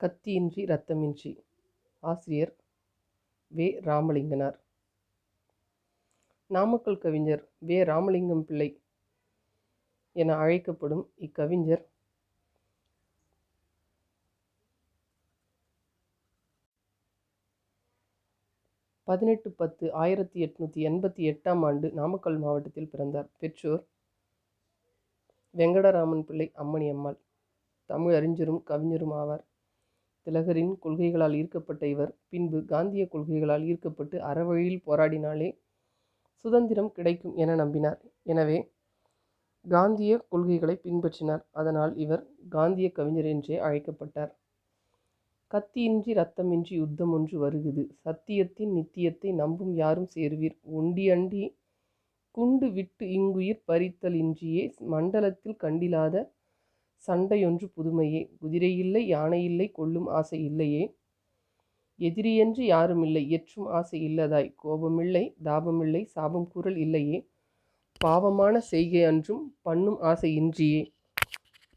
கத்தியின்றி ரத்தமின்றி ஆசிரியர் வே. ராமலிங்கனார். நாமக்கல் கவிஞர் வே. ராமலிங்கம் பிள்ளை என அழைக்கப்படும் இக்கவிஞர் பதினெட்டு பத்து ஆயிரத்தி எட்நூற்றி எண்பத்தி எட்டாம் ஆண்டு நாமக்கல் மாவட்டத்தில் பிறந்தார். பெற்றோர் வெங்கடராமன் பிள்ளை அம்மணி அம்மாள். தமிழ் அறிஞரும் கவிஞரும் ஆவார் திலகரின் கொள்கைகளால் ஈர்க்கப்பட்ட இவர். பின்பு காந்திய கொள்கைகளால் ஈர்க்கப்பட்டு அறவழியில் போராடினாலே சுதந்திரம் கிடைக்கும் என நம்பினார். எனவே காந்திய கொள்கைகளை பின்பற்றினார். அதனால் இவர் காந்திய கவிஞர் என்றே அழைக்கப்பட்டார். கத்தியின்றி ரத்தமின்றி யுத்தம் ஒன்று வருகுது. சத்தியத்தின் நித்தியத்தை நம்பும் யாரும் சேருவீர். ஒண்டி அண்டி குண்டு விட்டு இங்குயிர் பறித்தல் இன்றியே மண்டலத்தில் கண்டிலாத சண்டையொன்று புதுமையே. குதிரையில்லை யானையில்லை யானை இல்லை கொல்லும் ஆசை இல்லையே. எதிரியென்று யாருமில்லை எற்றும் ஆசை இல்லதாய். கோபமில்லை தாபமில்லை சாபம் கூறல் இல்லையே. பாவமான செய்கை அன்றும் பண்ணும் ஆசை இன்றியே.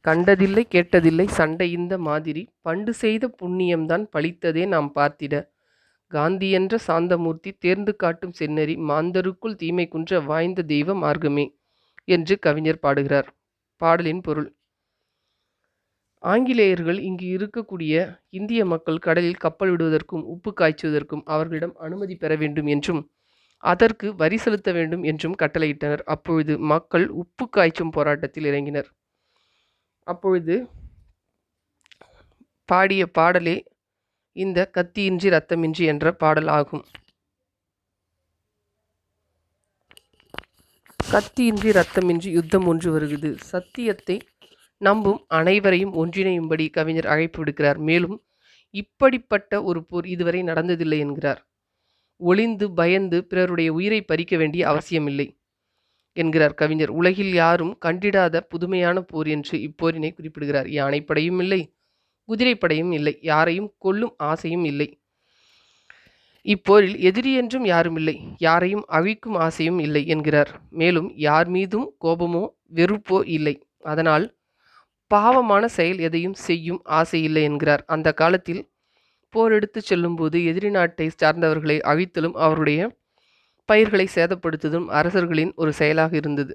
கண்டதில்லை கேட்டதில்லை சண்டை இந்த மாதிரி. பண்டு செய்த புண்ணியம்தான் பழித்ததே நாம் பார்த்திட. காந்தி என்ற சாந்தமூர்த்தி தேர்ந்து காட்டும் செந்நெறி மாந்தருக்குள் தீமை குன்ற வாய்ந்த தெய்வ மார்க்கமே என்று கவிஞர் பாடுகிறார். பாடலின் பொருள் ஆங்கிலேயர்கள் இங்கு இருக்கக்கூடிய இந்திய மக்கள் கடலில் கப்பல் விடுவதற்கும் உப்பு காய்ச்சுவதற்கும் அவர்களிடம் அனுமதி பெற வேண்டும் என்றும் அதற்கு வரி செலுத்த வேண்டும் என்றும் கட்டளையிட்டனர். அப்பொழுது மக்கள் உப்பு காய்ச்சும் போராட்டத்தில் இறங்கினர். அப்பொழுது பாடிய பாடலே இந்த கத்தியின்றி ரத்தமின்றி என்ற பாடல் ஆகும். கத்தியின்றி ரத்தமின்றி யுத்தம் ஒன்று வருகிறது. சத்தியத்தை நம்பும் அனைவரையும் ஒன்றிணையும்படி கவிஞர் அழைப்பு விடுக்கிறார். மேலும் இப்படிப்பட்ட ஒரு போர் இதுவரை நடந்ததில்லை என்கிறார். ஒளிந்து பயந்து பிறருடைய உயிரை பறிக்க வேண்டிய அவசியமில்லை என்கிறார் கவிஞர். உலகில் யாரும் கண்டிடாத புதுமையான போர் என்று இப்போரினை குறிப்பிடுகிறார். யானைப்படையும் இல்லை குதிரைப்படையும் இல்லை யாரையும் கொல்லும் ஆசையும் இல்லை. இப்போரில் எதிரி என்றும் யாரும் இல்லை யாரையும் அழிக்கும் ஆசையும் இல்லை என்கிறார். மேலும் யார் மீதும் கோபமோ வெறுப்போ இல்லை. அதனால் பாவமான செயல் எதையும் செய்யும் ஆசை இல்லை என்கிறார். அந்த காலத்தில் போர் எடுத்து செல்லும்போது எதிரி நாட்டை சார்ந்தவர்களை அழித்தலும் அவருடைய பயிர்களை சேதப்படுத்துவதும் அரசர்களின் ஒரு செயலாக இருந்தது.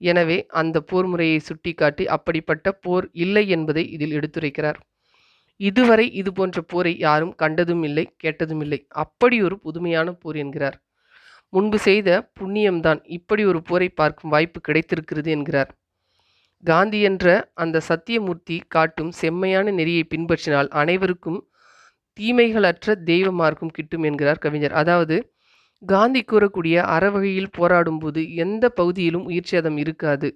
எனவே அந்த போர் முறையை சுட்டிக்காட்டி அப்படிப்பட்ட போர் இல்லை என்பதை இதில் எடுத்துரைக்கிறார். இதுவரை இது போன்ற போரை யாரும் கண்டதும் இல்லை கேட்டதும் இல்லை. அப்படி ஒரு புதுமையான போர் என்கிறார். முன்பு செய்த புண்ணியம்தான். இப்படி ஒரு போரை பார்க்கும் வாய்ப்பு கிடைத்திருக்கிறது என்கிறார். காந்தி என்ற அந்த சத்தியமூர்த்தி காட்டும் செம்மையான நெறியை பின்பற்றினால் அனைவருக்கும் தீமைகளற்ற தெய்வ மார்க்கம் கிட்டும் என்கிறார் கவிஞர். அதாவது காந்தி கூறக்கூடிய அறவகையில் போராடும்போது எந்த பகுதியிலும் உயிர் சேதம் இருக்காது.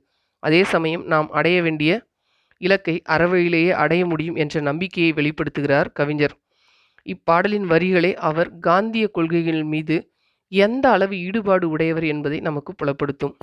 அதே சமயம் நாம் அடைய வேண்டிய இலக்கை அறவழியிலேயே அடைய முடியும் என்ற நம்பிக்கையை வெளிப்படுத்துகிறார் கவிஞர். இப்பாடலின் வரிகளே அவர் காந்திய கொள்கைகள் மீது எந்த அளவு ஈடுபாடு உடையவர் என்பதை நமக்கு புலப்படுத்தும்.